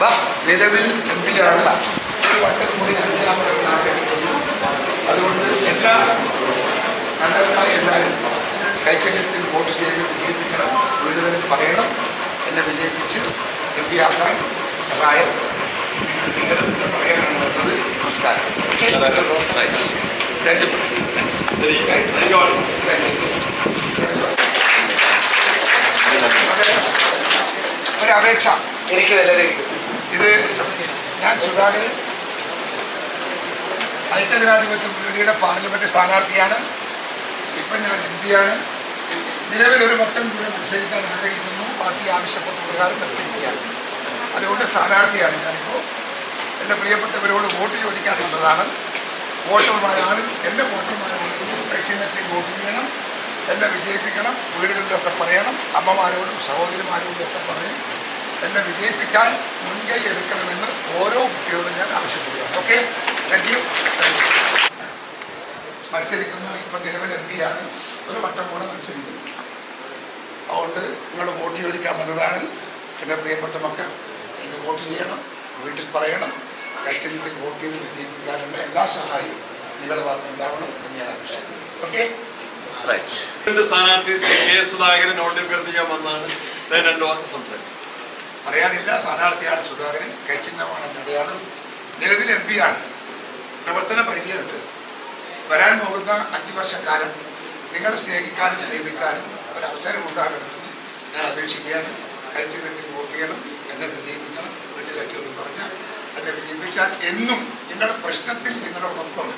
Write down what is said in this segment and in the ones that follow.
നിലവിൽ എം പിയാണ്. ഒരു വട്ടം കൂടി അഞ്ചാമതെന്ന് ആഗ്രഹിക്കുന്നു അതുകൊണ്ട് എല്ലാ നല്ലവരായ എല്ലാവരും കൈച്ചകത്തിൽ വോട്ട് ചെയ്ത് വിജയിപ്പിക്കണം വീടുകളിൽ പറയണം എന്നെ വിജയിപ്പിച്ച് എം പി ആക്കാൻ സഹായം നിങ്ങൾ ചെയ്യണം എന്ന് പറയാനാണ് വന്നത് നമസ്കാരം. താങ്ക് യു ഒരു അപേക്ഷ. എനിക്ക് എല്ലാവരും ഇത് ഞാൻ സുധാകരൻ ഐക്യജനാധിപത്യ മുന്നണിയുടെ പാർലമെന്റ് സ്ഥാനാർത്ഥിയാണ്. ഇപ്പം ഞാൻ എം ആണ്. നിലവിൽ ഒരു വട്ടം കൂടെ മത്സരിക്കാൻ ആഗ്രഹിക്കുന്നു. പാർട്ടി ആവശ്യപ്പെട്ട പ്രകാരം മത്സരിക്കുകയാണ്. അതുകൊണ്ട് സ്ഥാനാർത്ഥിയാണ് ഞാനിപ്പോൾ എന്റെ പ്രിയപ്പെട്ടവരോട് വോട്ട് ചോദിക്കാൻ വന്നതാണ് വോട്ടർമാരാണ് എന്റെ വോട്ടർമാരാണെങ്കിൽ കൈച്ചിഹ്നത്തിൽ വോട്ട് ചെയ്യണം എന്നെ വിജയിപ്പിക്കണം വീടുകളിലൊക്കെ പറയണം അമ്മമാരോടും സഹോദരിമാരോടും ഒക്കെ പറയും എന്നെ വിജയിപ്പിക്കാൻ മുൻകൈ എടുക്കണമെന്ന് ഓരോ കുട്ടിയോടും ഞാൻ ആവശ്യപ്പെടുകയാണ്. ഓക്കെ താങ്ക് യു മത്സരിക്കുന്നു. ഇപ്പം നിലവിൽ എം പിയാണ് ഒരു വട്ടം കൂടെ മത്സരിക്കുന്നു. അതുകൊണ്ട് നിങ്ങൾ വോട്ട് ചോദിക്കാൻ വന്നതാണ്. എന്റെ പ്രിയപ്പെട്ട മക്കൾ ഇത് വോട്ട് ചെയ്യണം വീട്ടിൽ പറയണം. കൈച്ചന്യത്തിൽ വോട്ട് ചെയ്ത് വിജയിപ്പിക്കാനുള്ള എല്ലാ സഹായവും നിങ്ങളുടെ ഭാഗത്ത് ഉണ്ടാവണം എന്ന് ഞാൻ ആവശ്യപ്പെടുന്നു ഓക്കെ സ്ഥാനാർത്ഥി കെ സുധാകരൻ വോട്ട് അഭ്യർത്ഥിക്കാൻ വന്നാണ് ഞാൻ രണ്ടു വാക്ക് സംസാരിക്കും. പറയാനില്ല സ്ഥാനാർത്ഥിയാണ് സുധാകരൻ. കൈച്ചിഹ്നമാണ് അടയാളം. നിലവിൽ എം പിയാണ് പ്രവർത്തന പരിചയമുണ്ട്. വരാൻ പോകുന്ന അഞ്ച് വർഷക്കാലം നിങ്ങളെ സ്നേഹിക്കാനും സേവിക്കാനും ഒരു അവസരം ഉണ്ടാകണമെന്ന് ഞാൻ അപേക്ഷിക്കുകയാണ്. കൈച്ചിഹ്നത്തിൽ വോട്ട് ചെയ്യണം എന്നെ വിജയിപ്പിക്കണം. വീട്ടിലൊക്കെ ഒന്ന് പറഞ്ഞാൽ എന്നെ വിജയിപ്പിച്ചാൽ എന്നും നിങ്ങളുടെ പ്രശ്നത്തിൽ നിങ്ങളോടൊപ്പം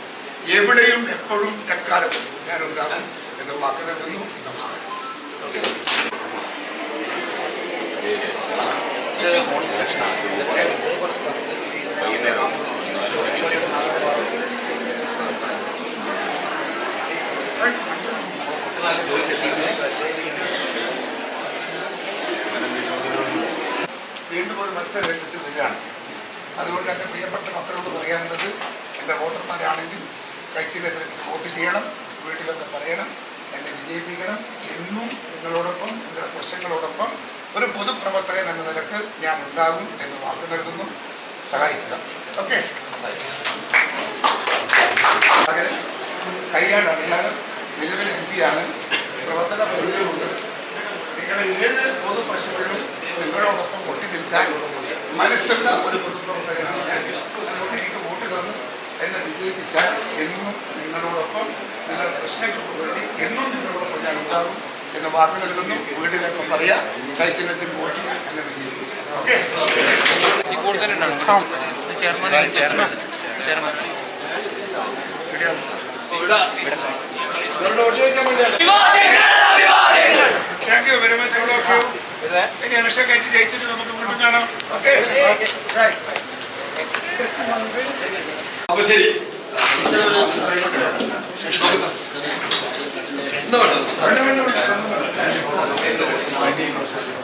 എവിടെയും എപ്പോഴും എക്കാലത്തും ഞാൻ ഉണ്ടാകും എന്ന് വാക്ക് നൽകുന്നു. നമസ്കാരം. ഓക്കെ വീണ്ടും ഒരു മത്സര രംഗത്ത് വരികയാണ്. അതുകൊണ്ട് എന്റെ പ്രിയപ്പെട്ട മക്കളോട് പറയാനുള്ളത് എന്റെ വോട്ടർമാരാണെങ്കിൽ കൈച്ചില്ലത്തിൽ വോട്ട് ചെയ്യണം വീട്ടിലൊക്കെ പറയണം എന്നെ വിജയിപ്പിക്കണം എന്നും നിങ്ങളോടൊപ്പം നിങ്ങളുടെ പ്രശ്നങ്ങളോടൊപ്പം ഒരു പൊതുപ്രവർത്തകൻ എന്ന നിലയ്ക്ക് ഞാൻ ഉണ്ടാകും എന്ന് വാക്ക് നൽകുന്നു. സഹായിക്കുക. ഓക്കെ. കൈയാണ് അടയാളം നിലവിൽ എം ആണ്. പ്രവർത്തന പരിചയമുണ്ട് നിങ്ങളുടെ ഏത് പൊതു പ്രശ്നങ്ങളും നിങ്ങളോടൊപ്പം ഒട്ടി നിൽക്കാൻ മനസ്സുള്ള ഒരു പൊതുപ്രവർത്തകനാണ് ഞാൻ അതുകൊണ്ട് എനിക്ക് വോട്ട് തന്ന് എന്നെ വിജയിപ്പിച്ചാൽ എന്നും നിങ്ങളോടൊപ്പം നിങ്ങളുടെ പ്രശ്നങ്ങൾക്ക് വേണ്ടി എന്നും നിങ്ങളോടൊപ്പം ഞാൻ ഉണ്ടാകും എന്ന് വാക്ക് നൽകുന്നു വീടിലൊക്കെ പറയാ എന്നെ വിജയിപ്പിക്കും okay thank you very much all of you ഇനി ഇലക്ഷൻ കഴിച്ച് ജയിച്ചിട്ട് നമുക്ക് വീണ്ടും കാണാം. ഓക്കെ വേണ്ട വേണ്ട വേണ്ട